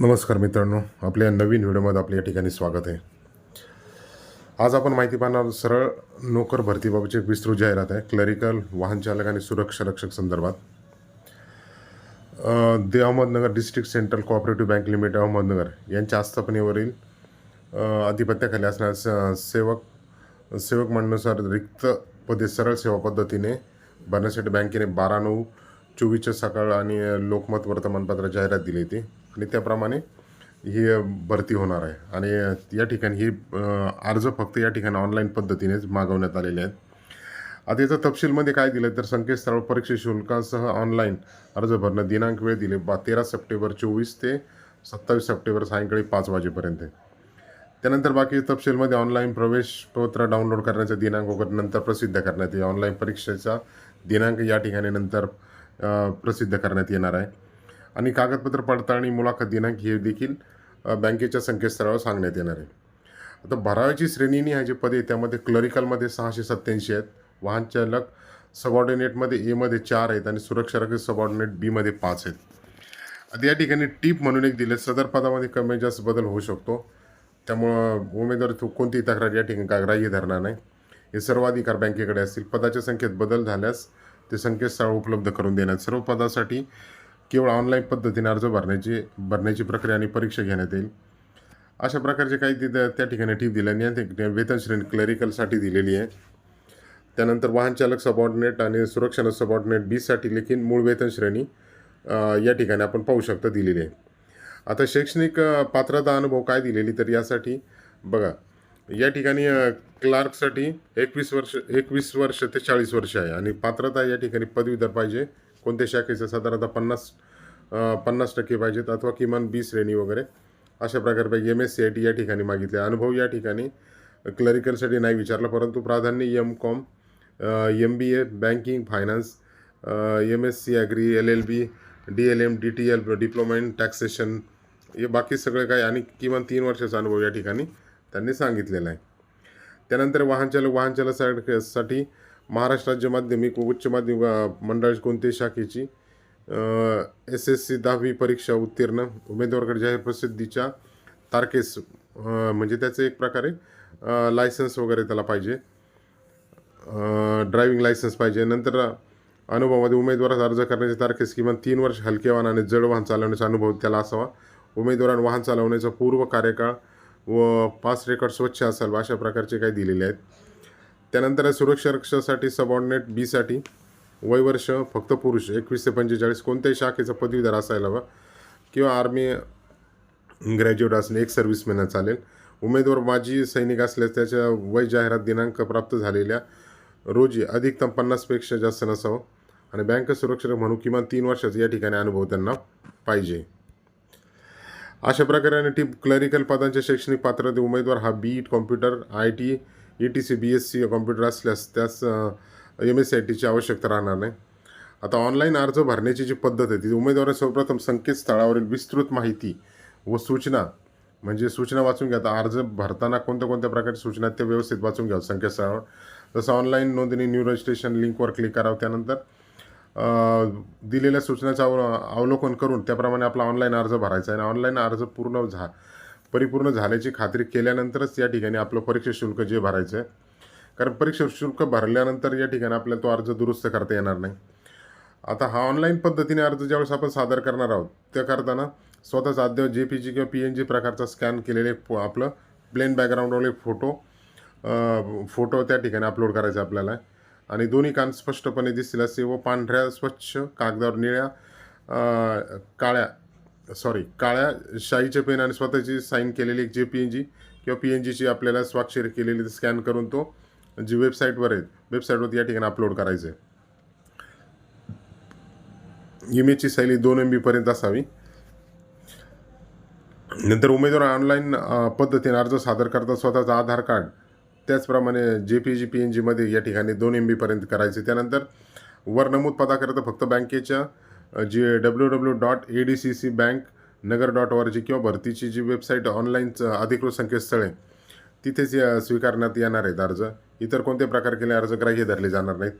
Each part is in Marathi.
नमस्कार मित्रांनो आपल्या नवीन व्हिडिओमध्ये आपल्या या ठिकाणी स्वागत आहे. आज आपण माहिती पाहणार सरळ नोकर भरतीबाबतची एक विस्तृत जाहिरात आहे क्लरिकल वाहन चालक आणि सुरक्षा रक्षक संदर्भात. The Ahmednagar district central cooperative bank limited Ahmednagar यांच्या आस्थापनेवरील आधिपत्याखाली असणाऱ्या सेवक सेवक म्हणण्यानुसार रिक्त पदे सरळ सेवा पद्धतीने भरण्यासाठी बँकेने बारा नऊ चोवीसच्या सकाळ आणि लोकमत वर्तमानपत्रात जाहिरात दिली होती. आणि त्याप्रमाणे ही भरती होणार आहे. आणि या ठिकाणी ही अर्ज फक्त या ठिकाणी ऑनलाईन पद्धतीनेच मागवण्यात आलेले आहेत. आता याचं तपशीलमध्ये काय दिलं तर संकेतस्थळ परीक्षा शुल्कासह ऑनलाईन अर्ज भरणं दिनांक वेळ दिले बा तेरा सप्टेंबर चोवीस ते सत्तावीस सप्टेंबर सायंकाळी पाच वाजेपर्यंत. त्यानंतर बाकी तपशीलमध्ये ऑनलाईन प्रवेश पत्र डाउनलोड करण्याचा दिनांक वगैरे नंतर प्रसिद्ध करण्यात येईल. ऑनलाईन परीक्षेचा दिनांक या ठिकाणी नंतर प्रसिद्ध करण्यात येणार आहे. आणि कागदपत्र पडताळणी मुलाखत दिनांक हे देखील बँकेच्या संकेतस्थळावर सांगण्यात येणार आहे. आता भरावाची श्रेणीनी ह्या जे पदे आहे त्यामध्ये क्लरिकलमध्ये सहाशे सत्त्याऐंशी आहेत. वाहन चालक सबऑर्डिनेटमध्ये एमध्ये चार आहेत आणि सुरक्षा सबॉर्डिनेट बीमध्ये पाच आहेत. आता या ठिकाणी टीप म्हणून एक दिले सदर पदामध्ये कमी जास्त बदल होऊ शकतो. त्यामुळं उमेदवार तो कोणतीही तक्रार या ठिकाणी ग्राह्य धरणार नाही. हे सर्व अधिकार बँकेकडे असतील. पदाच्या संख्येत बदल झाल्यास ते संकेतस्थळ उपलब्ध करून देण्यात. सर्व पदासाठी केवळ ऑनलाईन पद्धतीने अर्ज भरण्याची भरण्याची प्रक्रिया आणि परीक्षा घेण्यात येईल. अशा प्रकारचे काही तिथं त्या ठिकाणी टीप दिल्याने आणि वेतन श्रेणी क्लरिकलसाठी दिलेली आहे. त्यानंतर वाहन चालक सबऑर्डिनेट आणि सुरक्षा सबऑर्डिनेट बीसाठी देखील मूळ वेतन श्रेणी या ठिकाणी आपण पाहू शकता दिलेली आहे. आता शैक्षणिक पात्रता अनुभव काय दिलेली तर यासाठी बघा या ठिकाणी क्लार्कसाठी एकवीस वर्ष एकवीस वर्ष ते चाळीस वर्ष आहे आणि पात्रता या ठिकाणी पदवीधर पाहिजे. कोणत्या शाखेचं साधारणतः पन्नास पन्नास टक्के पाहिजेत अथवा किमान बी श्रेणी वगैरे. अशा प्रकारे पाहिजे M S C I T या ठिकाणी मागितले. अनुभव या ठिकाणी क्लरिकलसाठी नाही विचारलं परंतु प्राधान्य M Com M B A banking finance M S C agri L L B D L M D T L diploma in taxation हे बाकी सगळे काय आणि किमान तीन वर्षाचा अनुभव या ठिकाणी त्यांनी सांगितलेला आहे. त्यानंतर वाहन चालक वाहन चालकासाठी महाराष्ट्र राज्य माध्यमिक व उच्च माध्यमिक मंडळ कोणत्याही शाखेची एस एस सी दहावी परीक्षा उत्तीर्ण उमेदवारकडे जाहीर प्रसिद्धीच्या तारखेस म्हणजे त्याचं एक प्रकारे लायसन्स वगैरे त्याला पाहिजे. ड्रायव्हिंग लायसन्स पाहिजे. नंतर अनुभवामध्ये उमेदवारास अर्ज करण्याच्या तारखेस किमान तीन वर्ष हलके वाहन आणि जड वाहन चालवण्याचा अनुभव त्याला असावा. उमेदवारांना वाहन चालवण्याचा पूर्व कार्यकाळ व पास रेकॉर्ड स्वच्छ असाल अशा प्रकारचे काही दिलेले आहेत. त्यानंतर सुरक्षा रक्षासाठी सबऑर्डिनेट बीसाठी वयवर्ष फक्त पुरुष एकवीस ते पंचेचाळीस. कोणत्याही शाखेचा पदवीधर असायला हवा. किंवा आर्मी ग्रॅज्युएट असणे एक सर्व्हिसमॅन चालेल. उमेदवार माजी सैनिक असल्यास त्याच्या वय जाहिरात दिनांक प्राप्त झालेल्या रोजी अधिकतम पन्नासपेक्षा जास्त नसावं. आणि बँक सुरक्षक म्हणून किमान तीन वर्षाचा या ठिकाणी अनुभव त्यांना पाहिजे. अशा प्रकारे टीप क्लरिकल पदांच्या शैक्षणिक पात्रते उमेदवार हा B it computer I T E T C B S C computer असल्यास त्यास एम एस सी आय टीची आवश्यकता राहणार नाही. आता ऑनलाईन अर्ज भरण्याची जी पद्धत आहे ती उमेदवार सर्वप्रथम संकेतस्थळावरील विस्तृत माहिती व सूचना म्हणजे सूचना वाचून घ्या. आता अर्ज भरताना कोणत्या कोणत्या प्रकारच्या सूचना ते व्यवस्थित वाचून घ्या संकेतस्थळावर. जसं ऑनलाईन नोंदणी न्यू रजिस्ट्रेशन लिंकवर क्लिक करावं त्यानंतर दिलेल्या सूचनाचं अव अवलोकन करून त्याप्रमाणे आपला ऑनलाईन अर्ज भरायचा आहे. आणि ऑनलाईन अर्ज पूर्ण झा परिपूर्ण झाल्याची खात्री केल्यानंतरच या ठिकाणी आपलं परीक्षा शुल्क जे भरायचं आहे कारण परीक्षा शुल्क भरल्यानंतर या ठिकाणी आपल्याला तो अर्ज दुरुस्त करता येणार नाही. आता हा ऑनलाईन पद्धतीने अर्ज ज्यावेळेस आपण सादर करणार आहोत त्या करताना स्वतःच अद्याप जे पी जी किंवा पी एन जी प्रकारचा स्कॅन केलेले फो- आपलं प्लेन बॅकग्राऊंडवाले फोटो फोटो त्या ठिकाणी अपलोड करायचा आपल्याला. आणि दोन्ही कान स्पष्टपणे दिसतील असे व पांढऱ्या स्वच्छ कागदावर निळ्या काळ्या सॉरी काळ्या शाईचे पेन आणि स्वतःची साईन केलेली एक जे पी एन जी किंवा पी एन जीची आपल्याला स्वाक्षरी केलेली स्कॅन करून तो जी वेबसाईटवर आहे वेबसाईटवर या ठिकाणी अपलोड करायचं आहे इमेजची शैली दोन एम बीपर्यंत असावी. नंतर उमेदवार ऑनलाईन पद्धतीने अर्ज सादर करतात स्वतःचं आधार कार्ड. त्याचप्रमाणे J P G P N जीमध्ये या ठिकाणी दोन एम बीपर्यंत करायचे. त्यानंतर वर नमूद पदाकरता फक्त बँकेच्या जी W W dot A D C C bank Nagar dot O R G किंवा भरतीची जी वेबसाईट ऑनलाईन अधिकृत संकेतस्थळ आहे तिथेच स्वीकारण्यात येणार आहेत अर्ज. इतर कोणत्या प्रकार केले अर्ज ग्राह्य धरले जाणार नाहीत.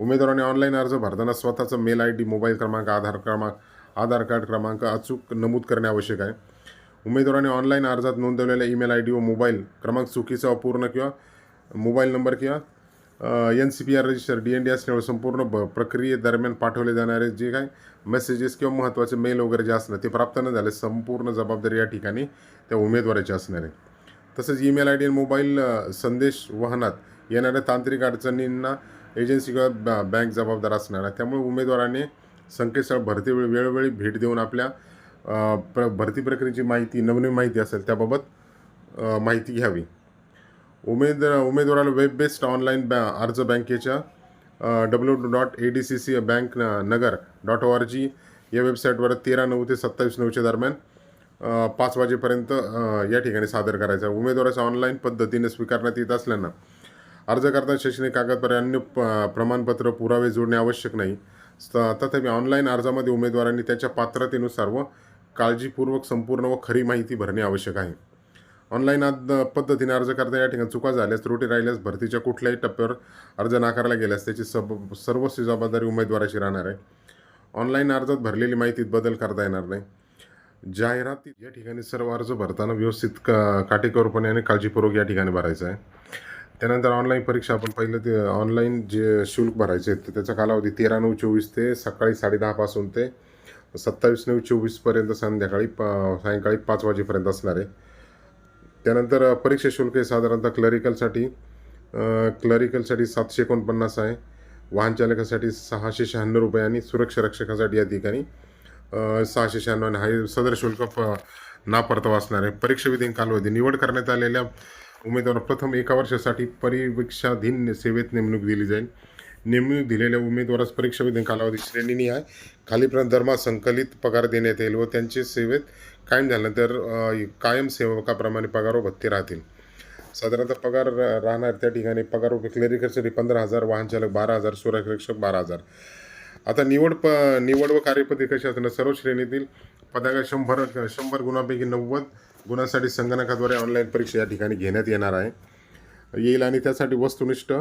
उमेदवाराने ऑनलाईन अर्ज भरताना स्वतःचा मेल आय डी मोबाईल क्रमांक आधार क्रमांक आधार कार्ड क्रमांक अचूक नमूद करणे आवश्यक आहे. उमेदवाराने ऑनलाईन अर्जात नोंदवलेल्या ईमेल आय डी व मोबाईल क्रमांक चुकीचा अपूर्ण किंवा मोबाईल नंबर किंवा N C P R register D N D असल्यामुळे संपूर्ण ब प्रक्रियेदरम्यान पाठवले जाणारे जे काय मेसेजेस किंवा महत्त्वाचे मेल वगैरे जे असणार ते प्राप्त न झाले संपूर्ण जबाबदारी या ठिकाणी त्या उमेदवाराची असणार आहे. तसंच ईमेल आय डी आणि मोबाईल संदेश वाहनात येणाऱ्या तांत्रिक अडचणींना एजन्सी किंवा बँक जबाबदार असणार आहे. त्यामुळे उमेदवाराने संकेतस्थळ भरती वेळ वेळोवेळी भेट देऊन आपल्या प्र भरती प्रक्रियेची माहिती नवीन माहिती असेल त्याबाबत माहिती घ्यावी. उमेद उमेदवाराला वेब बेस्ड ऑनलाईन बॅ अर्ज बँकेच्या W dot A D C C bank Nagar dot O R G या वेबसाईटवर तेरा नऊ ते सत्तावीस नऊच्या दरम्यान पाच वाजेपर्यंत या ठिकाणी सादर करायचा. उमेदवाराच्या ऑनलाईन पद्धतीने स्वीकारण्यात येत असल्यानं अर्ज करताना शैक्षणिक कागदपत्रे अन्य प- प्रमाणपत्र पुरावे जोडणे आवश्यक नाही. तथापि ऑनलाईन अर्जामध्ये उमेदवारांनी त्याच्या पात्रतेनुसार व काळजीपूर्वक संपूर्ण व खरी माहिती भरणे आवश्यक आहे. ऑनलाईन आद पद्धतीने अर्ज करता या ठिकाणी चुका झाल्यास त्रुटी राहिल्यास भरतीच्या कुठल्याही टप्प्यावर अर्ज नाकारला गेल्यास त्याची सब सर्व जबाबदारी उमेदवाराची राहणार आहे. ऑनलाईन अर्जात भरलेली माहितीत बदल करता येणार नाही. जाहिरात या ठिकाणी सर्व अर्ज भरताना व्यवस्थित का काटेकोरपणे आणि काळजीपूर्वक या ठिकाणी भरायचं आहे. त्यानंतर ऑनलाईन परीक्षा आपण पहिलं ते ऑनलाईन जे शुल्क भरायचे तर त्याचा कालावधी तेरा नऊ चोवीस ते सकाळी साडेदहापासून ते सत्तावीस नऊ चोवीसपर्यंत संध्याकाळी प सायंकाळी पाच वाजेपर्यंत असणार आहे. त्यानंतर परीक्षा शुल्क हे साधारणतः क्लरिकलसाठी क्लरिकलसाठी सातशे एकोणपन्नास आहे. वाहनचालकासाठी सहाशे शहाण्णव रुपये आणि सुरक्षा रक्षकासाठी या ठिकाणी सहाशे शहाण्णव आणि हा सदर शुल्क प नापरतावा असणार आहे. परीक्षाविधीन कालावधी निवड करण्यात आलेल्या उमेदवार प्रथम एका वर्षासाठी परीक्षाधीन सेवेत नेमणूक दिली जाईल. नेमणूक दिलेल्या उमेदवारास परीक्षाविधीन कालावधी श्रेणीनी आहे. खालीपर्यंत दरमहा संकलित पगार देण्यात येईल व त्यांचे सेवेत कायम झाल्यानंतर तर कायम सेवकाप्रमाणे पगार व भत्ते राहतील. साधारणतः पगार राहणार त्या ठिकाणी पगार व क्लेरिकलसाठी पंधरा हजार वाहनचालक बारा हजार सुरक्षक बारा हजार. आता निवड प निवड व कार्यपद्धती कशी असणार? सर्व श्रेणीतील पदाका शंभर शंभर गुणांपैकी नव्वद गुणांसाठी संगणकाद्वारे ऑनलाईन परीक्षा या ठिकाणी घेण्यात येणार आहे. येईल आणि त्यासाठी वस्तुनिष्ठ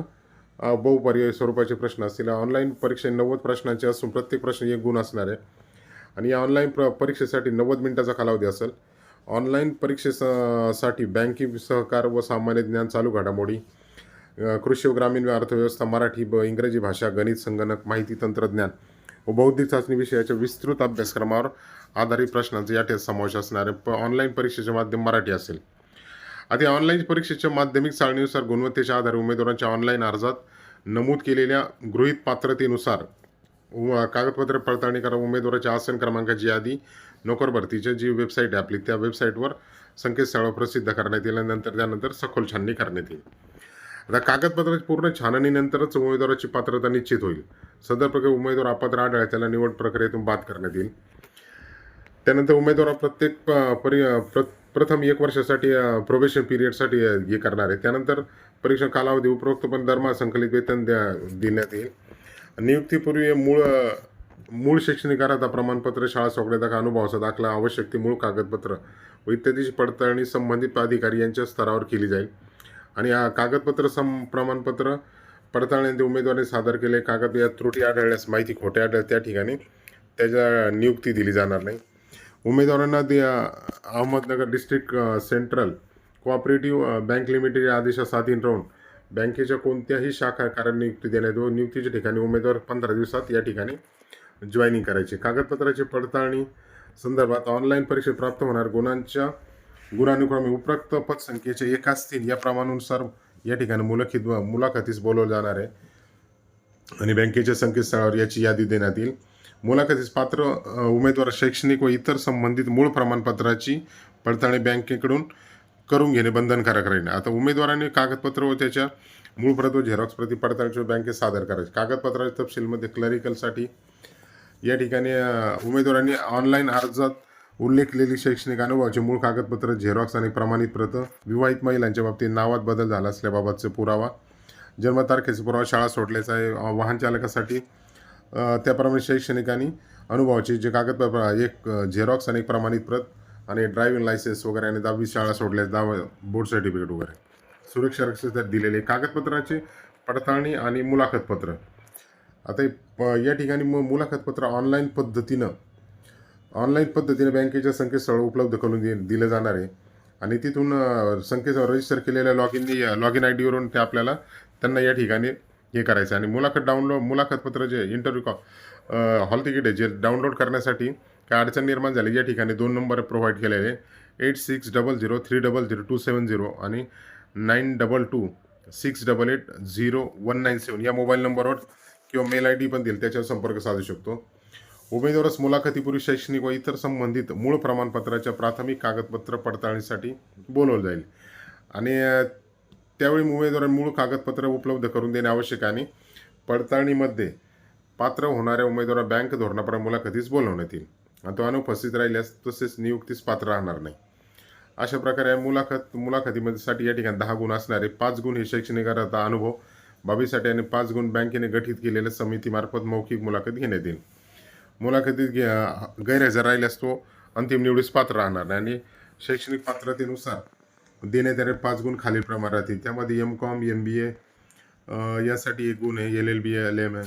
अ, बहुपर्यायी स्वरूपाचे प्रश्न असतील. ऑनलाईन परीक्षा नव्वद प्रश्नांचे असून प्रत्येक प्रश्न एक गुण असणार आहे. आणि या ऑनलाईन प्र परीक्षेसाठी नव्वद मिनिटाचा कालावधी असेल. ऑनलाईन परीक्षेसाठी बँकिंग सहकार व सामान्य ज्ञान चालू घडामोडी कृषी व ग्रामीण अर्थव्यवस्था मराठी ब इंग्रजी भाषा गणित संगणक माहिती तंत्रज्ञान व बौद्धिक चाचणी विषयाच्या विस्तृत अभ्यासक्रमावर आधारित प्रश्नांचा या ठिकाणी समावेश असणार आहे. प ऑनलाईन परीक्षेचे माध्यम मराठी असेल. आता ऑनलाईन परीक्षेच्या माध्यमिक चाळणीनुसार गुणवत्तेच्या आधारे उमेदवारांच्या ऑनलाईन अर्जात नमूद केलेल्या गृहीत पात्रतेनुसार कागदपत्र पडताळणी करा उमेदवाराच्या आसन क्रमांकाची यादी नोकर भरतीची जी वेबसाईट आहे आपली त्या वेबसाईटवर संकेतस्थळावर प्रसिद्ध करण्यात येईल आणि नंतर त्यानंतर सखोल छाननी करण्यात येईल आता कागदपत्राची पूर्ण छाननीनंतरच उमेदवाराची पात्रता निश्चित होईल सदर प्रकारे उमेदवार अपात्र आढळल्यास त्याला निवड प्रक्रियेतून बाद करण्यात येईल त्यानंतर उमेदवार प्रत्येक प- परि प्र प्रथम एक वर्षासाठी प्रोबेशन पिरियडसाठी हे करणार आहे त्यानंतर परीक्षण कालावधी उपरोक्त पण दरमहा संकलित वेतन द्या देण्यात येईल नियुक्तीपूर्वी मूळ मूळ शैक्षणिक अर्हता प्रमाणपत्र शाळा सोडण्याचा अनुभवाचा दाखला आवश्यक ती मूळ कागदपत्र व इत्यादीची पडताळणी संबंधित अधिकारी यांच्या स्तरावर केली जाईल. आणि या कागदपत्र सम प्रमाणपत्र पडताळणी उमेदवाराने सादर केले कागद या त्रुटी आढळल्यास माहिती खोट्या आढळल्यास त्या ठिकाणी त्याच्या नियुक्ती दिली जाणार नाही. उमेदवारांना ते Ahmednagar district central cooperative bank limited या आदेशात अधीन राहून बँकेच्या कोणत्याही शाखा कारण नियुक्ती देण्यात व नियुक्तीच्या ठिकाणी उमेदवार पंधरा दिवसात या ठिकाणी जॉईनिंग करायची. कागदपत्राची पडताळणी संदर्भात ऑनलाईन परीक्षेत प्राप्त होणार गुणांच्या गुणानुक्रमे उपरोक्त पदसंख्येचे एक असतील या प्रमाणानुसार या ठिकाणी मुलाखत मुलाखतीस बोलवलं जाणार आहे. आणि बँकेच्या संकेतस्थळावर याची यादी देण्यात येईल. मुलाखतीस पात्र उमेदवार शैक्षणिक व इतर संबंधित मूळ प्रमाणपत्राची पडताळणी बँकेकडून करून घेणे बंधनकारक राहील. आता उमेदवाराने कागदपत्र व त्याच्या मूळ प्रत व झेरॉक्स प्रती पडताळणी बँकेत सादर करायचे. कागदपत्राच्या तपशीलमध्ये क्लरिकलसाठी या ठिकाणी उमेदवारांनी ऑनलाईन अर्जात उल्लेखलेली शैक्षणिक अनुभवाचे मूळ कागदपत्र झेरॉक्स आणि प्रमाणित प्रत विवाहित महिलांच्या बाबतीत नावात बदल झाला असल्याबाबतचे पुरावा जन्मतारखेचा पुरावा शाळा सोडल्याचा आहे वाहन चालकासाठी त्याप्रमाणे शैक्षणिक आणि अनुभवाचे जे कागदपत्र एक झेरॉक्स आणि एक प्रमाणित प्रत आणि ड्रायव्हिंग लायसन्स वगैरे आणि दहावी शाळा सोडल्यास दहावी बोर्ड सर्टिफिकेट वगैरे. सुरक्षा रक्षक दिलेले कागदपत्राचे पडताळणी आणि मुलाखतपत्र. आता प- या ठिकाणी मग मुलाखतपत्र ऑनलाईन पद्धतीनं ऑनलाईन पद्धतीने बँकेच्या संकेतस्थळ उपलब्ध करून दि दिलं जाणार आहे. आणि तिथून संकेतस्थळ रजिस्टर केलेल्या log in log in I डीवरून ते आपल्याला त्यांना या ठिकाणी हे करायचं आहे. आणि मुलाखत डाउनलोड मुलाखतपत्र जे इंटरव्ह्यू कॉ हॉल तिकीट आहे जे डाउनलोड करण्यासाठी काय अडचण निर्माण झाली. या ठिकाणी दोन नंबर प्रोव्हाइड केलेले eight six double zero three double zero two seven zero आणि nine double two six double eight zero one nine seven या मोबाईल नंबरवर किंवा मेल आय डी पण देईल त्याच्यावर संपर्क साधू शकतो. उमेदवारास मुलाखतीपूर्वी शैक्षणिक व इतर संबंधित मूळ प्रमाणपत्राच्या प्राथमिक कागदपत्र पडताळणीसाठी बोलवलं जाईल. आणि त्यावेळी उमेदवार मूळ कागदपत्र उपलब्ध करून देणे आवश्यक आहे. आणि पडताळणीमध्ये पात्र होणाऱ्या उमेदवार बँक धोरणाप्रमाणे मुलाखतीस बोलवण्यात येईल. आणि तो अनुपस्थित राहिल्यास तसेच नियुक्तीस पात्र राहणार नाही. अशा प्रकारे मुलाखत मुलाखतीमध्ये साठी या ठिकाणी दहा गुण असणारे पाच गुण हे शैक्षणिक अर्हता अनुभव बाबीसाठी आणि पाच गुण बँकेने गठीत केलेल्या समितीमार्फत मौखिक मुलाखत घेण्यात येईल. मुलाखतीत घे- गैरहजर राहिल्यास तो अंतिम निवडीस पात्र राहणार नाही आणि शैक्षणिक पात्रतेनुसार देण्यात येणारे पाच गुण खालील प्रमाणात राहतील त्यामध्ये M Com M B A यासाठी एक गुण आहे L L B L M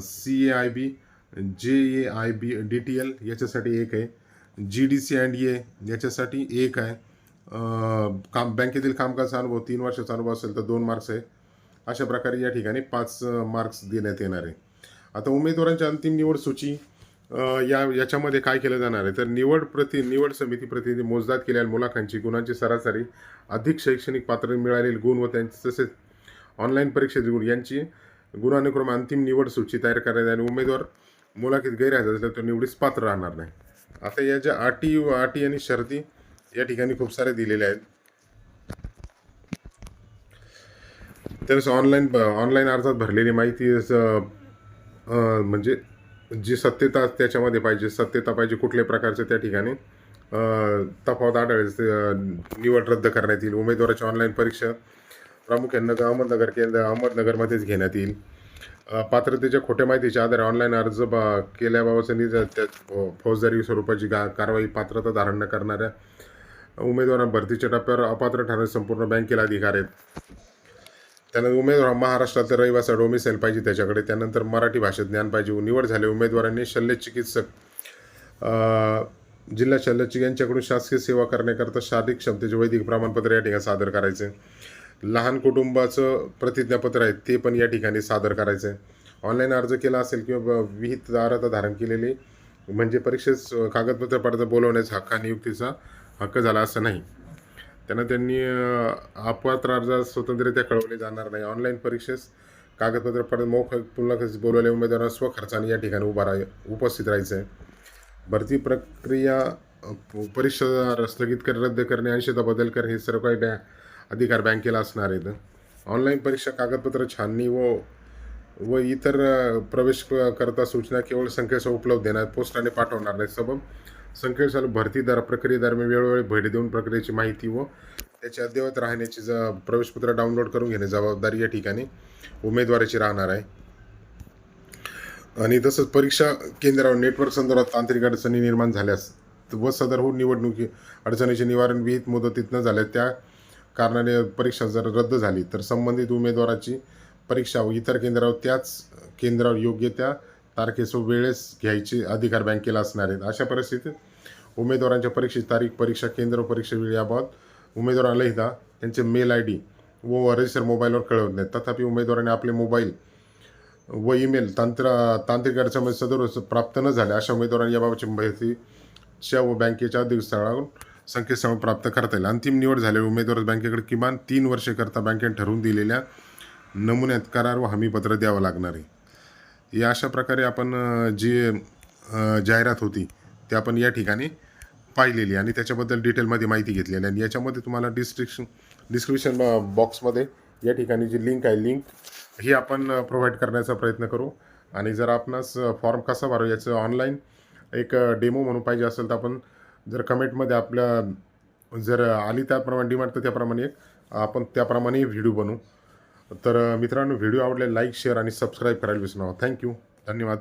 C A I B J A I B D T L याच्यासाठी एक आहे. G D C and A याच्यासाठी एक आहे. काम बँकेतील कामकाजाचा अनुभव हो, तीन वर्षाचा अनुभव असेल तर दोन मार्क्स आहे. अशा प्रकारे या ठिकाणी पाच मार्क्स देण्यात येणार आहे. आता उमेदवारांची अंतिम निवड सूची या याच्यामध्ये काय केलं जाणार आहे? तर निवड प्रति निवड समिती प्रतिनिधी मोजदाद केलेल्या मुलाखतांची गुणांची सरासरी अधिक शैक्षणिक पात्र मिळालेले गुण व त्यांचे तसेच ऑनलाईन परीक्षेचे गुण यांची गुणानुक्रम अंतिम निवड सूची तयार करायची आणि उमेदवार मुलाखत गैरहजर असल्यास तो निवडीस पात्र राहणार नाही. आता या ज्या अटी व अटी आणि शर्ती या ठिकाणी खूप सारे दिलेले आहेत. त्यावेळेस ऑनलाईन ऑनलाईन अर्जात भरलेली माहिती म्हणजे जी सत्यता त्याच्यामध्ये पाहिजे सत्यता पाहिजे कुठल्या प्रकारचे त्या ठिकाणी तफावत आढळेल निवड रद्द करण्यात येईल. उमेदवाराची ऑनलाईन परीक्षा प्रामुख्यानं अहमदनगर केंद्र अहमदनगरमध्येच घेण्यात येईल. पात्रतेच्या खोट्या माहितीच्या आधारे ऑनलाईन अर्ज बा केल्याबाबतचा त्यात फौजदारी स्वरूपाची गा कारवाई पात्रता धारण न करणाऱ्या उमेदवारांना भरतीच्या टप्प्यावर अपात्र ठरणे संपूर्ण बँकेला अधिकार आहेत. त्यानंतर उमेदवार हा महाराष्ट्रात रहिवासा डोमिसाईल पाहिजे त्याच्याकडे. त्यानंतर मराठी भाषेत ज्ञान पाहिजे. निवड झाले. उमेदवारांनी शल्य चिकित्सक जिल्हा शल्य यांच्याकडून शासकीय सेवा करण्याकरता शारीरिक क्षमतेचे वैदिक प्रमाणपत्र या ठिकाणी सादर करायचे. लहान कुटुंबाचं प्रतिज्ञापत्र आहे ते पण या ठिकाणी सादर करायचं आहे ऑनलाईन अर्ज केला असेल किंवा विहित अर्हता धारण केलेली म्हणजे परीक्षेस कागदपत्र पडता बोलवण्याचा हक्क नियुक्तीचा हक्क झाला असं नाही. त्यांना त्यांनी अ, अपात्र अर्जास स्वतंत्ररित्या कळवले जाणार नाही. ऑनलाईन परीक्षेस कागदपत्र पडत मोख मुलाखतीस बोलवले उमेदवारांना स्वखर्चाने या ठिकाणी उभा राह उपस्थित राहायचं आहे भरती प्रक्रिया परीक्षा स्थगित कर रद्द करणे अंशता बदल करणे हे सर्व काही बॅ अधिकार बँकेला असणार आहेत. ऑनलाईन परीक्षा कागदपत्र छाननी व व इतर प्रवेश करता सूचना केवळ संकेतस्थळ उपलब्ध देणार पोस्टाने पाठवणार नाही सबब संकेतस्थळ भरती दर प्रक्रियेदरम्यान वेळोवेळी भेट देऊन प्रक्रियेची माहिती व त्याची अद्ययावत राहण्याची ज प्रवेशपत्र डाउनलोड करून घेणे जबाबदारी या ठिकाणी उमेदवाराची राहणार आहे. आणि तसंच परीक्षा केंद्रावर नेटवर्क संदर्भात तांत्रिक अडचणी निर्माण झाल्यास व सदरहून निवडणुकी अडचणीचे निवारण विहित मुदतीत न झाल्यास त्या कारणाने परीक्षा जर रद्द झाली तर संबंधित उमेदवाराची परीक्षा व इतर केंद्रावर त्याच केंद्रावर योग्य त्या तारखेसह वेळेस घ्यायचे अधिकार बँकेला असणार आहेत. अशा परिस्थितीत उमेदवारांच्या परीक्षेची तारीख परीक्षा केंद्र परीक्षा वेळ याबाबत उमेदवाराला लिहिता त्यांचे मेल आय डी व रजिस्टर मोबाईलवर कळवत नाहीत. तथापि उमेदवाराने आपले मोबाईल व ईमेल तांत्र तांत्रिक अडचणमध्ये सदर प्राप्त न झाले अशा उमेदवारांनी याबाबतची माहितीच्या व बँकेच्या अधिस्थळावरून संकेतस्थळ प्राप्त करता येईल. अंतिम निवड झालेल्या उमेदवार बँकेकडे किमान तीन वर्षेकरता बँकेने ठरवून दिलेल्या नमुन्यात करार व हमीपत्र द्यावं लागणार आहे. या अशा प्रकारे आपण जी जाहिरात होती ते आपण या ठिकाणी पाहिलेली आणि त्याच्याबद्दल डिटेलमध्ये माहिती घेतलेली आणि याच्यामध्ये तुम्हाला डिस्क्रिप्शन डिस्क्रिप्शन बॉक्समध्ये या ठिकाणी जी लिंक आहे लिंक ही आपण प्रोव्हाइड करण्याचा प्रयत्न करू. आणि जर आपणास फॉर्म कसा भरावा याचं ऑनलाईन एक डेमो म्हणून पाहिजे असेल तर आपण जर कमेंटमध्ये आपल्या जर आली त्याप्रमाणे डिमांड तर त्याप्रमाणे एक. आपण त्याप्रमाणे व्हिडिओ बनवू. तर मित्रांनो व्हिडिओ आवडले लाईक शेअर आणि सबस्क्राईब करायला विसरू नका. थँक्यू. धन्यवाद.